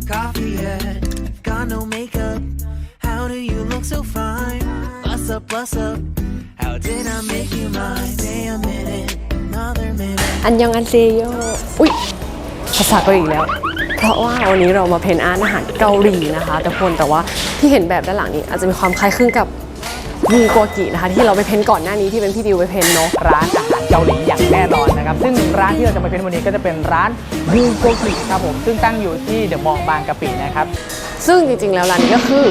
no coffee yet. Got no makeup. How do you look so fine? Bust up, bust up. How did I make you mine? Stay a minute, another minute. อันยังอันเซโยอุ้ยภาษาเกาหลีอีกแล้ว เพราะว่าวันนี้เรามาเพนอาร์ตอาหารเกาหลีนะคะทุกคนแต่ว่าที่เห็นแบบด้านหลังนี้อาจจะมีความคล้ายคลึงกับ มูโกกินะคะที่เราไปเพ้นก่อนหน้านี้ที่เป็นพี่ดิวไปเพ้นเนาะร้านอาหารเกาหลีอย่างแน่นอนนะครับ ซึ่งร้านที่เราจะมาเป็นวันนี้ก็จะเป็นร้านบูโกกิครับผม ซึ่งตั้งอยู่ที่เดอะมอลล์บางกะปินะครับ ซึ่งจริงๆแล้วร้านนี้ก็คือ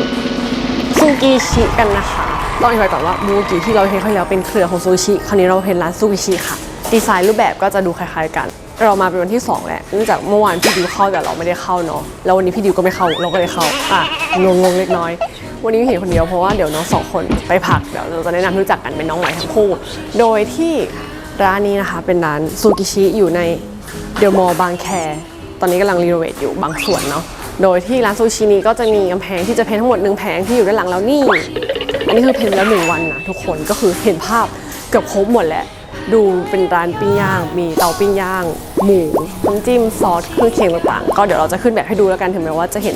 ซูกิชิกันนะคะต้องอธิบายก่อนว่ามูกิที่เราเห็นเขาแล้วเป็นเครือของซูชิคราวนี้เราเห็นร้านซูกิชิค่ะ ดีไซน์รูปแบบก็จะดูคล้ายๆกัน เรามาเป็นวันที่ 2แหล้วเนื่องจากเมื่อวานพี่ดิวเข้าแต่เราไม่ได้เข้าเนาะแล้ววันนี้พี่ดิวก็ไม่เข้าเราก็เลยเข้าอะงงงๆเล็กน้อย วันนี้เห็นคนเดียวเพราะว่าเดี๋ยวน้องสองคนไปพักเดี๋ยวเราจะแนะนำรู้จักกันเป็นน้องใหม่ทั้งคู่โดยที่ร้านนี้นะคะเป็นร้านซูกิชิอยู่ในเดอะมอลบางแคตอนนี้กำลังรีโนเวทอยู่บางส่วนเนาะโดยที่ร้านซูชินี้ก็จะมีกำแพงที่จะเพ้นทั้งหมดหนึ่งแผงที่อยู่ด้านหลังแล้วนี่อันนี้คือเพ้นแล้วหนึ่งวันนะทุกคนก็คือเห็นภาพเกือบครบหมดแหละ ดูเป็นร้านปิ้งย่าง มีเตาปิ้งย่าง หมูน้ำจิ้มซอสเครื่องเคียงต่างๆ ก็เดี๋ยวเราจะขึ้นแบบให้ดูแล้วกันถึงแม้ว่าจะเห็น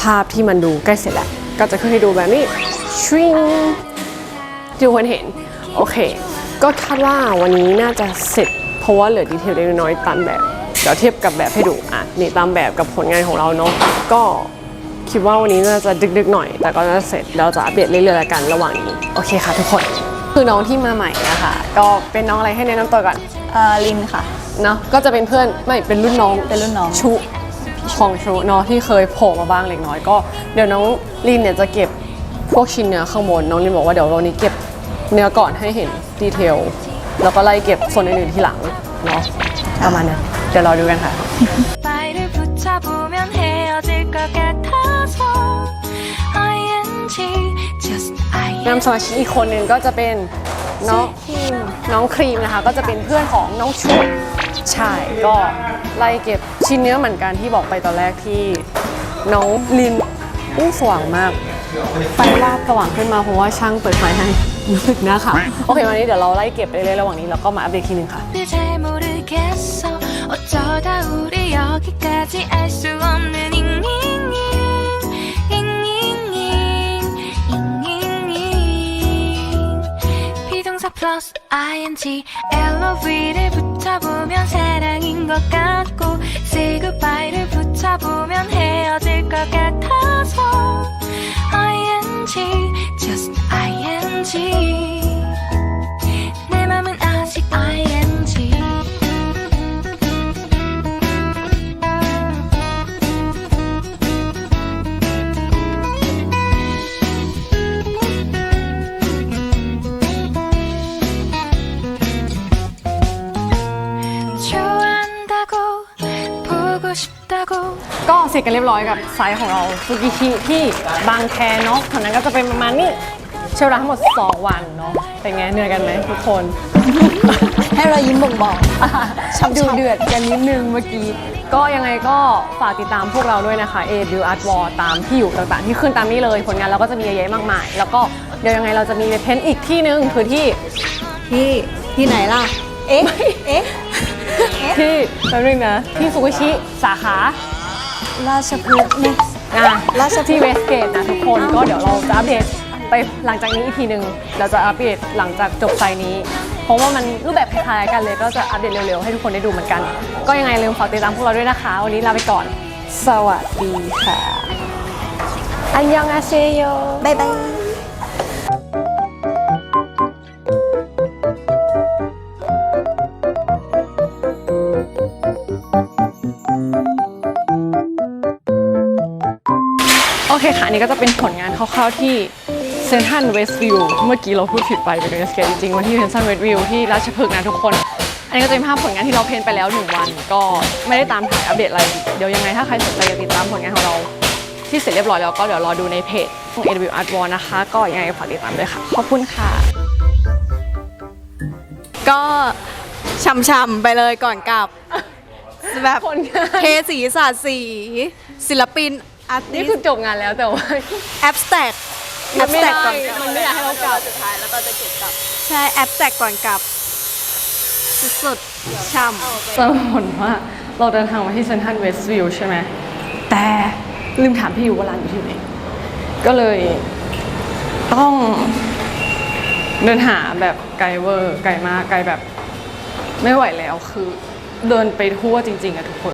ภาพที่มันดูใกล้เสร็จแล้ว ก็จะขึ้นให้ดูแบบนี้ชิงทุกคนเห็น โอเค ก็คาดว่าวันนี้น่าจะเสร็จ เพราะว่าเหลือดีเทลเล็กน้อยตามแบบ เดี๋ยวเทียบกับแบบให้ดูอะนี่ตามแบบกับผลงานของเราเนาะก็คิดว่าวันนี้น่าจะดึกๆหน่อย แต่ก็น่าจะเสร็จเราจะอัปเดตเรื่อยๆแล้วกันระหว่างนี้ โอเคค่ะทุกคน คือน้องที่มาใหม่นะคะ ก็เป็นน้องอะไรให้แนะนำตัวก่อน เอ่อลินค่ะ เนาะ ก็จะเป็นเพื่อน ไม่ เป็นรุ่นน้อง เป็นรุ่นน้อง ชุของชุเนาะที่เคยโผล่มาบ้างเล็กน้อยก็เดี๋ยวน้องลินเนี่ยจะเก็บพวกชิ้นเนื้อข้างบนน้องลินบอกว่าเดี๋ยววันนี้เก็บเนื้อก่อนให้เห็นดีเทลแล้วก็ไล่เก็บส่วนอื่นๆทีหลังเนาะประมาณนั้นเดี๋ยวรอดูกันค่ะ 말을 붙잡으면 헤어질 것 같아서 ing just I นำสมาชิกอีกคนหนึ่งก็จะเป็นน้องน้องครีมนะคะ ก็จะเป็นเพื่อนของน้องชุใช่ก็ไล่เก็บชิ้นเนื้อเหมือนกันที่บอกไปตอนแรกที่น้องลินอู้สว่างมากไฟวาบสว่างขึ้นมาเพราะว่าช่างเปิดไฟให้รู้สึกนะค่ะโอเควันนี้เดี๋ยวเราไล่เก็บไปเรื่อยๆระหว่างนี้แล้วก็มาอัปเดตทีหนึ่งค่ะ 플러스 ing LOV 를 붙여보면 사랑인 것 같고 Say goodbye 를 붙여보면 헤어질 것 같아서 ก็เสร็จกันเรียบร้อยกับไซส์ของเราซูกิชิที่บางแคเนาะเท่านั้นก็จะเป็นประมาณนี้ใช้เวลาทั้งหมด 2 วันเนาะเป็นไงเหนื่อยกันไหมทุกคน ให้เรายิ้มบ่งบอกดูเดือดกันนิดนึงเมื่อกี้ ก็ยังไงก็ฝากติดตามพวกเราด้วยนะคะ A W Art Wall ตามที่อยู่ต่างๆ ที่ขึ้นตามนี้เลย ผลงานเราก็จะมีเยอะแยะมากมาย แล้วก็เดี๋ยวยังไงเราจะมีไปเพ้นท์อีกที่นึงคือที่ที่ที่ไหนล่ะ เอ๊ะเอ๊ะที่แป๊บนึงนะที่ซูกิชิสาขา ราชพฤกษ์เนี่ย อะราชพฤกษ์ ที่เวสเกตนะทุกคนก็เดี๋ยวเราจะอัปเดตไปหลังจากนี้อีกทีหนึ่งเราจะอัปเดตหลังจากจบไซต์นี้ เพราะว่ามันรูปแบบคล้ายๆกันเลยก็จะอัปเดตเร็วๆให้ทุกคนได้ดูเหมือนกัน ก็ยังไงลืมฝากติดตามพวกเราด้วยนะคะ วันนี้ลาไปก่อน สวัสดีค่ะ อันยองอาเซโย บ๊ายบาย นนี้ก็จะเป็นผลงานคร่าวๆที่เซนทันเวสต์วิวเมื่อกี้เราพูดผิดไปเป็นเวสเกตจริงๆวันที่เซนทันเวสต์วิวที่ราชพฤกษ์นะทุกคน อันนี้ก็จะเป็นภาพผลงานที่เราเพ้นไปแล้วหนึ่งวัน ก็ไม่ได้ตามถ่ายอัปเดตอะไร เดี๋ยวยังไงถ้าใครสนใจอยากติดตามผลงานของเรา ที่เสร็จเรียบร้อยแล้วก็เดี๋ยวรอดูในเพจของ AW Art Wall นะคะ ก็ยังไงฝากติดตามด้วยค่ะ ขอบคุณค่ะ ก็ช่ำๆไปเลยก่อนกลับแบบผลงานเทสีสาดสี ศิลปิน อาร์ตินี่สคือจบงานแล้วแต่ว่า แอปสแต็กแอปสไม่แต็ได้กก่อนกลับมันไม่อยากให้เรากลับใช่แอปสแต็กก่อนกลับ สุดๆช่ำจะผลว่าเราเดินทางมาที่เซนทรัลเวสต์วิวใช่ไหม แต่ลืมถามพี่อยู่ว่าร้านอยู่ที่ไหน ก็เลยต้องเดินหาแบบไกลเวอร์ไกลมากไกลแบบไม่ไหวแล้วคือเดินไปทั่วจริง ๆอะทุกคน